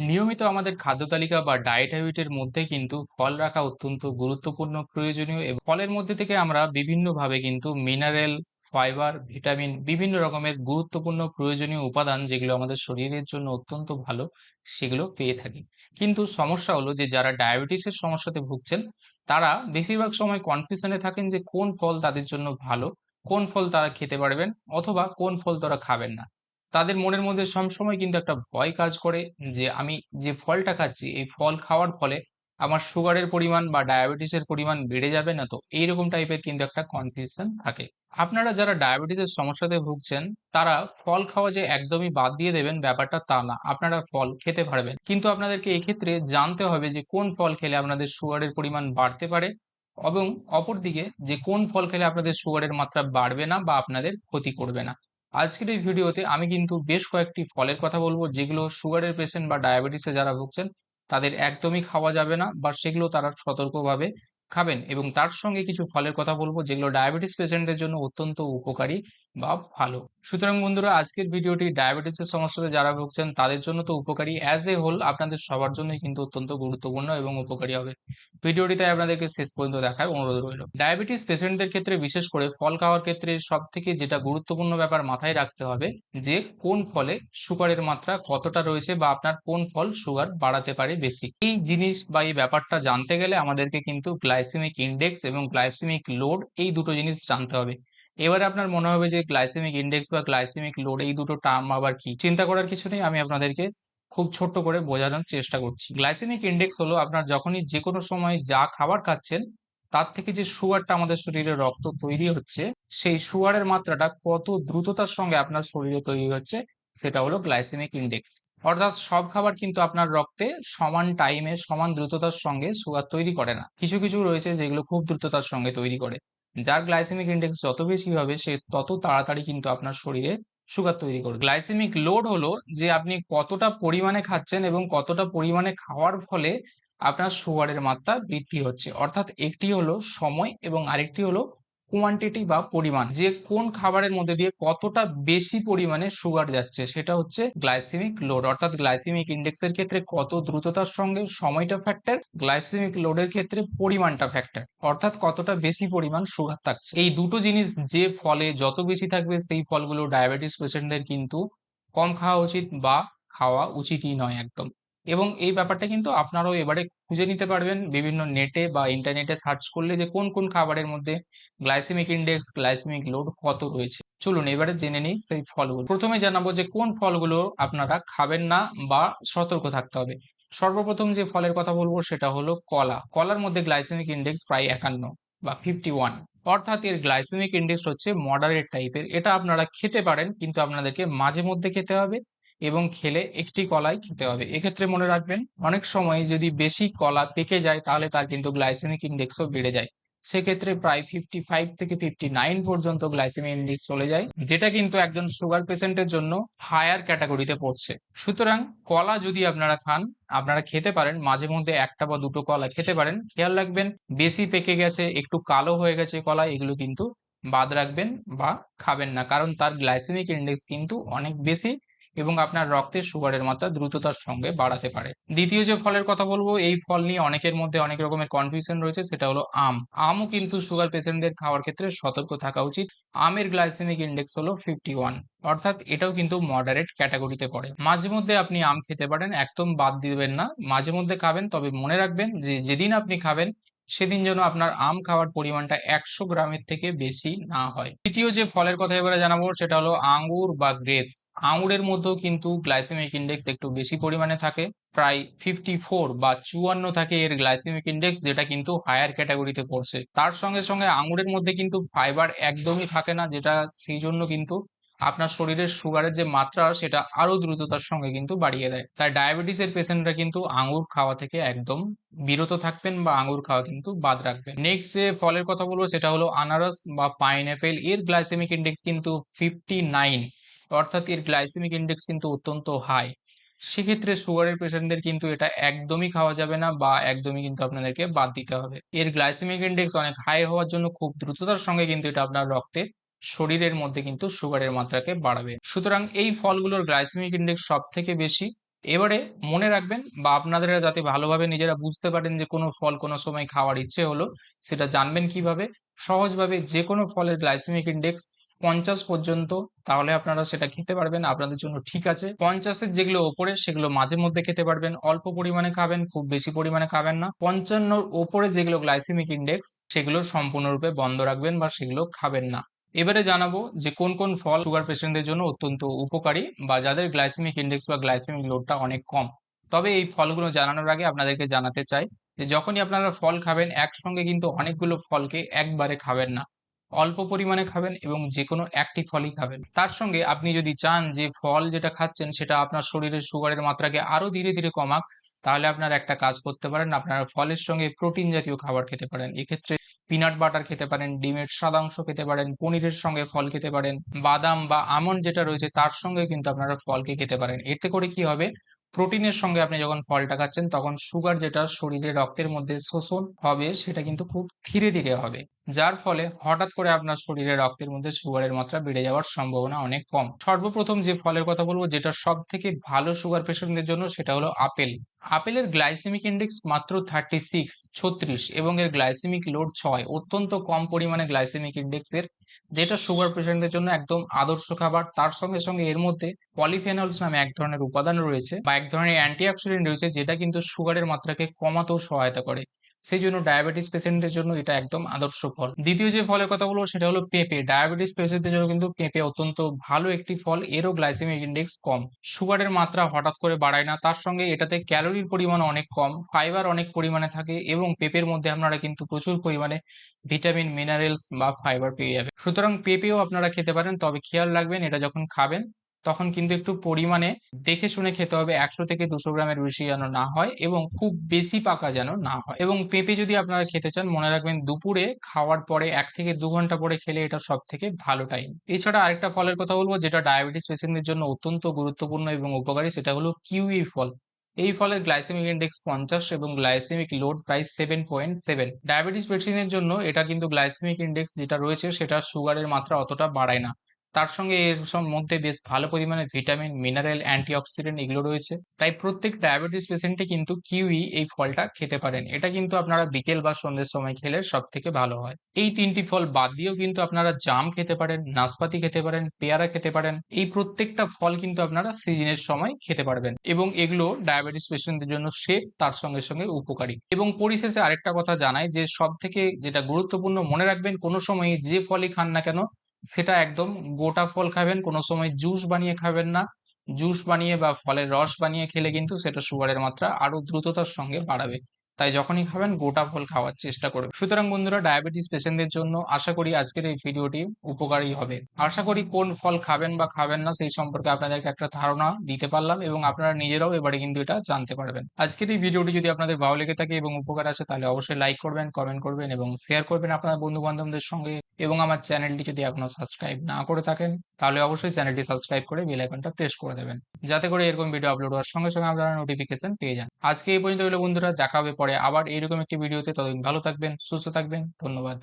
নিয়মিত আমাদের খাদ্য তালিকা বা ডায়েট হ্যাবিটের মধ্যে কিন্তু ফল রাখা অত্যন্ত গুরুত্বপূর্ণ, প্রয়োজনীয় এবং ফলের মধ্যে থেকে আমরা বিভিন্নভাবে কিন্তু মিনারেল ফাইবার ভিটামিন বিভিন্ন রকমের গুরুত্বপূর্ণ প্রয়োজনীয় উপাদান যেগুলো আমাদের শরীরের জন্য অত্যন্ত ভালো, সেগুলো পেয়ে থাকি। কিন্তু সমস্যা হলো যে যারা ডায়াবেটিসের সমস্যাতে ভুগছেন, তারা বেশিরভাগ সময় কনফিউশনে থাকেন যে কোন ফল তাদের জন্য ভালো, কোন ফল তারা খেতে পারবেন অথবা কোন ফল তারা খাবেন না। তাদের মনের মধ্যে সবসময় কিন্তু একটা ভয় কাজ করে যে আমি যে ফলটা খাচ্ছি, এই ফল খাওয়ার ফলে আমার সুগারের পরিমাণ বা ডায়াবেটিসের পরিমাণ বেড়ে যাবে না তো? এইরকম টাইপের কিন্তু একটা কনফিউশন থাকে। আপনারা যারা ডায়াবেটিসের সমস্যাতে ভুগছেন, তারা ফল খাওয়া যে একদমই বাদ দিয়ে দেবেন ব্যাপারটা তা না। আপনারা ফল খেতে পারবেন। কিন্তু আপনাদেরকে এক্ষেত্রে জানতে হবে যে কোন ফল খেলে আপনাদের সুগারের পরিমাণ বাড়তে পারে এবং অপরদিকে যে কোন ফল খেলে আপনাদের সুগারের মাত্রা বাড়বে না বা আপনাদের ক্ষতি করবে না। আজকের এই ভিডিওতে আমি কিন্তু বেশ কয়েকটি ফলের কথা বলব, যেগুলো সুগারের পেশেন্ট বা ডায়াবেটিসে যারা ভুগছেন, তাদের একদমই খাওয়া যাবে না বা সেগুলো তারা সতর্কভাবে খাবেন। এবং তার সঙ্গে কিছু ফলের কথা বলব, যেগুলো ডায়াবেটিস পেশেন্টদের জন্য অত্যন্ত উপকারী। বা ভালো। সুতরাং বন্ধুরা, আজকের ভিডিওটি ডায়াবেটিসের সমস্যাতে যারা ভুগছেন, তাদের জন্য তো উপকারী অ্যাজ এ হোল আপনাদের সবার জন্যই কিন্তু অত্যন্ত গুরুত্বপূর্ণ এবং উপকারী হবে। ভিডিওটি তাই আপনাদেরকে শেষ পর্যন্ত দেখার অনুরোধ রইল। ডায়াবেটিস পেশেন্টদের ক্ষেত্রে বিশেষ করে ফল খাওয়ার ক্ষেত্রে সব থেকে যেটা গুরুত্বপূর্ণ ব্যাপার মাথায় রাখতে হবে, যে কোন ফলে সুগারের মাত্রা কতটা রয়েছে বা আপনার কোন ফল সুগার বাড়াতে পারে বেশি। এই জিনিস বা এই ব্যাপারটা জানতে গেলে আমাদেরকে কিন্তু গ্লাইসেমিক ইন্ডেক্স এবং গ্লাইসেমিক লোড এই দুটো জিনিস জানতে হবে। এবারে আপনার মনে হবে যে গ্লাইসেমিক ইন্ডেক্স বা গ্লাইসেমিক লোড এই দুটো টার্ম আবার কি? চিন্তা করার কিছু নেই, আমি আপনাদেরকে খুব ছোট্ট করে বোঝানোর চেষ্টা করছি। গ্লাইসেমিক ইন্ডেক্স হলো আপনার যখনই যে কোনো সময় যা খাবার খাচ্ছেন, তার থেকে যে সুগারটা আমাদের শরীরে রক্ত তৈরি হচ্ছে, সেই সুগারের মাত্রাটা কত দ্রুততার সঙ্গে আপনার শরীরে তৈরি হচ্ছে, সেটা হলো গ্লাইসেমিক ইন্ডেক্স অর্থাৎ সব খাবার কিন্তু আপনার রক্তে সমান টাইমে সমান দ্রুততার সঙ্গে সুগার তৈরি করে না। কিছু কিছু রয়েছে যেগুলো খুব দ্রুততার সঙ্গে তৈরি করে। যার গ্লাইসেমিক ইন্ডেক্স যত বেশি হবে, সে তত তাড়াতাড়ি কিন্তু আপনার শরীরে সুগার তৈরি করবে। গ্লাইসেমিক লোড হলো যে আপনি কতটা পরিমাণে খাচ্ছেন এবং কতটা পরিমাণে খাওয়ার ফলে আপনার সুগারের মাত্রা বৃদ্ধি হচ্ছে। অর্থাৎ একটি হলো সময় এবং আরেকটি হলো কোয়ান্টিটি বা পরিমাণ, যে কোন খাবারের মধ্যে দিয়ে কতটা বেশি পরিমাণে সুগার যাচ্ছে, সেটা হচ্ছে গ্লাইসেমিক লোড অর্থাৎ গ্লাইসেমিক ইন্ডেক্সের ক্ষেত্রে কত দ্রুততার সঙ্গে সময়টা ফ্যাক্টর গ্লাইসেমিক লোডের ক্ষেত্রে পরিমাণটা ফ্যাক্টর অর্থাৎ কতটা বেশি পরিমাণ সুগার থাকছে। এই দুটো জিনিস যে ফলে যত বেশি থাকবে, সেই ফলগুলো ডায়াবেটিস পেশেন্টদের কিন্তু কম খাওয়া উচিত বা খাওয়া উচিতই নয় একদম। এবং এই ব্যাপারটা কিন্তু আপনারাও এবারে খুঁজে নিতে পারবেন বিভিন্ন নেটে বা ইন্টারনেটে সার্চ করলে যে কোন কোন খাবারের মধ্যে গ্লাইসেমিক ইন্ডেক্স গ্লাইসেমিক লোড কত রয়েছে। চলুন এবারে জেনে নিই সেই ফলগুলো। প্রথমে জানাব যে কোন ফলগুলো আপনারা খাবেন না বা সতর্ক থাকতে হবে। সর্বপ্রথম যে ফলের কথা বলব সেটা হলো কলা। কলার মধ্যে গ্লাইসেমিক ইন্ডেক্স প্রায় একান্ন বা ফিফটি ওয়ান অর্থাৎ এর গ্লাইসেমিক ইন্ডেক্স হচ্ছে মডারেট টাইপের এটা আপনারা খেতে পারেন, কিন্তু আপনাদেরকে মাঝে মধ্যে খেতে হবে। এবং খেলে একটি কলাই খেতে হবে। এক্ষেত্রে মনে রাখবেন, অনেক সময় যদি বেশি কলা পেকে যায়, তাহলে তার কিন্তু গ্লাইসেমিক ইন্ডেক্সও বেড়ে যায়। সেক্ষেত্রে প্রায় ফিফটি ফাইভ থেকে ফিফটি নাইন পর্যন্ত গ্লাইসেমিক ইন্ডেক্স চলে যায়, যেটা কিন্তু একজন সুগার পেশেন্টের জন্য হায়ার ক্যাটাগরিতে পড়ছে। সুতরাং কলা যদি আপনারা খান, আপনারা খেতে পারেন, মাঝে মধ্যে একটা বা দুটো কলা খেতে পারেন, খেয়াল রাখবেন, বেশি পেকে গেছে, একটু কালো হয়ে গেছে কলা, এগুলো কিন্তু বাদ রাখবেন বা খাবেন না, কারণ তার গ্লাইসেমিক ইন্ডেক্স কিন্তু অনেক বেশি এবং আপনার রক্তের সুগারের মাত্রা দ্রুততার সঙ্গে বাড়াতে পারে। দ্বিতীয় যে ফলের কথা বলব, এই ফল নিয়ে অনেকের মধ্যে অনেক রকমের কনফিউশন রয়েছে, সেটা হলো আম। আমও কিন্তু সুগার পেশেন্টদের খাওয়ার ক্ষেত্রে সতর্ক থাকা উচিত। আমের গ্লাইসেমিক ইন্ডেক্স হলো ফিফটি ওয়ান অর্থাৎ এটাও কিন্তু মডারেট ক্যাটাগরিতে পড়ে। মাঝে মধ্যে আপনি আম খেতে পারেন, একদম বাদ দিবেন না। মাঝে মধ্যে খাবেন, তবে মনে রাখবেন যে যেদিন আপনি খাবেন সেদিন যেন আপনার আম খাওয়ার পরিমাণটা একশো গ্রামের থেকে বেশি না হয়। তৃতীয় যে ফলের কথা এবারে জানাব সেটা হলো আঙ্গুর বা গ্রেপস। আঙ্গুরের মধ্যেও কিন্তু গ্লাইসেমিক ইন্ডেক্স একটু বেশি পরিমাণে থাকে। প্রায় ফিফটি ফোর বা চুয়ান্ন থাকে এর গ্লাইসেমিক ইন্ডেক্স যেটা কিন্তু হায়ার ক্যাটাগরিতে পড়ছে। তার সঙ্গে সঙ্গে আঙ্গুরের মধ্যে কিন্তু ফাইবার একদমই থাকে না, যেটা সেই জন্য কিন্তু আপনার শরীরের সুগারের যে মাত্রা, সেটা আরও দ্রুততার সঙ্গে কিন্তু বাড়িয়ে দেয়। তাই ডায়াবেটিসের পেশেন্টরা কিন্তু আঙ্গুর খাওয়া থেকে একদম বিরত থাকবেন বা আঙ্গুর খাওয়া কিন্তু বাদ রাখবেন। নেক্সট যে ফলের কথা বলব, সেটা হলো আনারস বা পাইনঅ্যাপেল এর গ্লাইসেমিক ইন্ডেক্স কিন্তু ফিফটি নাইন অর্থাৎ এর গ্লাইসেমিক ইন্ডেক্স কিন্তু অত্যন্ত হাই সেক্ষেত্রে সুগারের পেশেন্টদের কিন্তু এটা একদমই খাওয়া যাবে না বা একদমই কিন্তু আপনাদেরকে বাদ দিতে হবে। এর গ্লাইসেমিক ইন্ডেক্স অনেক হাই হওয়ার জন্য খুব দ্রুততার সঙ্গে কিন্তু এটা আপনার রক্তে শরীরের মধ্যে কিন্তু সুগারের মাত্রাকে বাড়াবে। সুতরাং এই ফলগুলোর গ্লাইসেমিক ইন্ডেক্স সব থেকে বেশি। এবারে মনে রাখবেন বা আপনারা যাতে ভালোভাবে নিজেরা বুঝতে পারেন যে কোনো ফল কোনো সময় খাওয়ার ইচ্ছে হলো, সেটা জানবেন কীভাবে? সহজভাবে যে কোনো ফলের গ্লাইসেমিক ইন্ডেক্স পঞ্চাশ পর্যন্ত, তাহলে আপনারা সেটা খেতে পারবেন, আপনাদের জন্য ঠিক আছে। পঞ্চাশের যেগুলো ওপরে, সেগুলো মাঝে মধ্যে খেতে পারবেন। অল্প পরিমাণে খাবেন, খুব বেশি পরিমাণে খাবেন না। পঞ্চান্নর ওপরে যেগুলো গ্লাইসেমিক ইন্ডেক্স সেগুলো সম্পূর্ণরূপে বন্ধ রাখবেন বা সেগুলো খাবেন না। এবারে জানাব যে কোন কোন ফল সুগার পেশেন্টদের জন্য অত্যন্ত উপকারী বা যাদের গ্লাইসেমিক ইন্ডেক্স বা গ্লাইসেমিক লোডটা অনেক কম। তবে এই ফলগুলো জানানোর আগে আপনাদেরকে জানাতে চাই যে যখনই আপনারা ফল খাবেন, একসঙ্গে কিন্তু অনেকগুলো ফলকে একবারে খাবেন না। অল্প পরিমাণে খাবেন এবং যে কোনো একটি ফলই খাবেন। তার সঙ্গে আপনি যদি চান যে ফল যেটা খাচ্ছেন সেটা আপনার শরীরের সুগারের মাত্রাকে আরও ধীরে ধীরে কমাক, তাহলে আপনারা একটা কাজ করতে পারেন। আপনারা ফলের সঙ্গে প্রোটিন জাতীয় খাবার খেতে পারেন। এক্ষেত্রে পিনাট বাটার খেতে পারেন, ডিমের সাদাংশ খেতে পারেন, পনিরের সঙ্গে ফল খেতে পারেন, বাদাম বা আমন যেটা রয়েছে তার সঙ্গে কিন্তু আপনারা ফলকে খেতে পারেন। এতে করে কি হবে? প্রোটিনের সঙ্গে আপনি যখন ফলটা খাচ্ছেন তখন সুগার যেটা শরীরে রক্তের মধ্যে শোষণ হবে সেটা কিন্তু খুব ধীরে ধীরে হবে। যার ফলে হঠাৎ করে আপনার শরীরে রক্তের মধ্যে সুগারের মাত্রা বেড়ে যাওয়ার সম্ভাবনা অনেক কম। সর্বপ্রথম যে ফলের কথা বলব, যেটা সব থেকে ভালো সুগার পেশেন্টদের জন্য, সেটা হলো আপেল। আপেলের গ্লাইসেমিক ইন্ডেক্স মাত্র থার্টি সিক্স ছত্রিশ এবং এর গ্লাইসেমিক লোড ছয়। অত্যন্ত কম পরিমাণে গ্লাইসেমিক ইন্ডেক্সের যেটা সুগার পেশেন্টদের জন্য একদম আদর্শ খাবার। তার সঙ্গে সঙ্গে এর মধ্যে পলিফেনলস নামে এক ধরনের উপাদান রয়েছে বা এক ধরনের অ্যান্টিঅক্সিডেন্ট রয়েছে, যেটা কিন্তু সুগারের মাত্রাকে কমাতেও সহায়তা করে। সেই জন্য ডায়াবেটিস পেশেন্টদের জন্য এটা একদম আদর্শ ফল। দ্বিতীয় যে ফলের কথা বলব সেটা হলো পেঁপে। ডায়াবেটিস পেশেন্টদের জন্য কিন্তু পেঁপে অত্যন্ত ভালো একটি ফল। এরও গ্লাইসেমিক ইন্ডেক্স কম। সুগারের মাত্রা হঠাৎ করে বাড়ায় না। তার সঙ্গে এটাতে ক্যালোরির পরিমাণ অনেক কম। ফাইবার অনেক পরিমাণে থাকে এবং পেঁপের মধ্যে আপনারা কিন্তু প্রচুর পরিমাণে ভিটামিন মিনারেলস বা ফাইবার পেয়ে যাবেন। সুতরাং পেঁপেও আপনারা খেতে পারেন। তবে খেয়াল রাখবেন, এটা যখন খাবেন তখন কিন্তু একটু পরিমাণে দেখে শুনে খেতে হবে। একশো থেকে দুশো গ্রামের বেশি যেন না হয় এবং খুব বেশি পাকা যেন না হয়। এবং পেঁপে যদি আপনারা খেতে চান, মনে রাখবেন দুপুরে খাওয়ার পরে এক থেকে দু ঘণ্টা পরে খেলে এটা সব থেকে ভালো টাইম এছাড়া আরেকটা ফলের কথা বলব, যেটা ডায়াবেটিস পেশেন্টদের জন্য অত্যন্ত গুরুত্বপূর্ণ এবং উপকারী, সেটা হলো কিউই ফল। এই ফলের গ্লাইসেমিক ইন্ডেক্স পঞ্চাশ এবং গ্লাইসেমিক লোড প্রায় সেভেন পয়েন্ট সেভেন ডায়াবেটিস পেশেন্টের জন্য এটা কিন্তু গ্লাইসেমিক ইন্ডেক্স যেটা রয়েছে, সেটা সুগারের মাত্রা অতটা বাড়ায় না। তার সঙ্গে এর সব মধ্যে বেশ ভালো পরিমাণে ভিটামিন, মিনারেল, অ্যান্টিঅক্সিডেন্ট এগুলো রয়েছে। তাই প্রত্যেক ডায়াবেটিস পেশেন্টে কিন্তু কিউই এই ফলটা খেতে পারেন। এটা কিন্তু আপনারা বিকেল বা সন্ধ্যের সময় খেলে সব থেকে ভালো হয়। এই তিনটি ফল বাদ দিয়েও কিন্তু আপনারা জাম খেতে পারেন, নাশপাতি খেতে পারেন, পেয়ারা খেতে পারেন। এই প্রত্যেকটা ফল কিন্তু আপনারা সিজনের সময় খেতে পারবেন এবং এগুলো ডায়াবেটিস পেশেন্টদের জন্য সেফ, তার সঙ্গে সঙ্গে উপকারী। এবং পরিশেষে আরেকটা কথা জানাই যে সব থেকে যেটা গুরুত্বপূর্ণ মনে রাখবেন, কোনো সময় যে ফলই খান না কেন সেটা একদম গোটা ফল খাবেন, কোনো সময় জুস বানিয়ে খাবেন না। জুস বানিয়ে বা ফলের রস বানিয়ে খেলে কিন্তু সেটা সুগারের মাত্রা আরও দ্রুততার সঙ্গে বাড়াবে। তাই যখনই খাবেন গোটা ফল খাওয়ার চেষ্টা করবেন। সুতরাং বন্ধুরা ডায়াবেটিস পেশেন্টদের জন্য আশা করি আজকের এই ভিডিওটি উপকারী হবে। আশা করি কোন ফল খাবেন বা খাবেন না সেই সম্পর্কে আপনাদেরকে একটা ধারণা দিতে পারলাম এবং আপনারা নিজেরাও এবারে কিন্তু এটা জানতে পারবেন। আজকের এই ভিডিওটি যদি আপনাদের ভালো লেগে থাকে এবং উপকার আছে তাহলে অবশ্যই লাইক করবেন কমেন্ট করবেন এবং শেয়ার করবেন আপনার বন্ধু বান্ধবদের সঙ্গে এবং আমার চ্যানেলটি যদি এখনও সাবস্ক্রাইব না করে থাকেন, তাহলে অবশ্যই চ্যানেলটি সাবস্ক্রাইব করে বেল আইকনটা প্রেস করে দেবেন। যাতে করে এরকম ভিডিও আপলোড হওয়ার সঙ্গে সঙ্গে আপনারা নোটিফিকেশন পেয়ে যান। আজকে এই পর্যন্ত বন্ধুরা, দেখা হবে পরে আবার এইরকম একটি ভিডিওতে ততদিন ভালো থাকবেন, সুস্থ থাকবেন, ধন্যবাদ।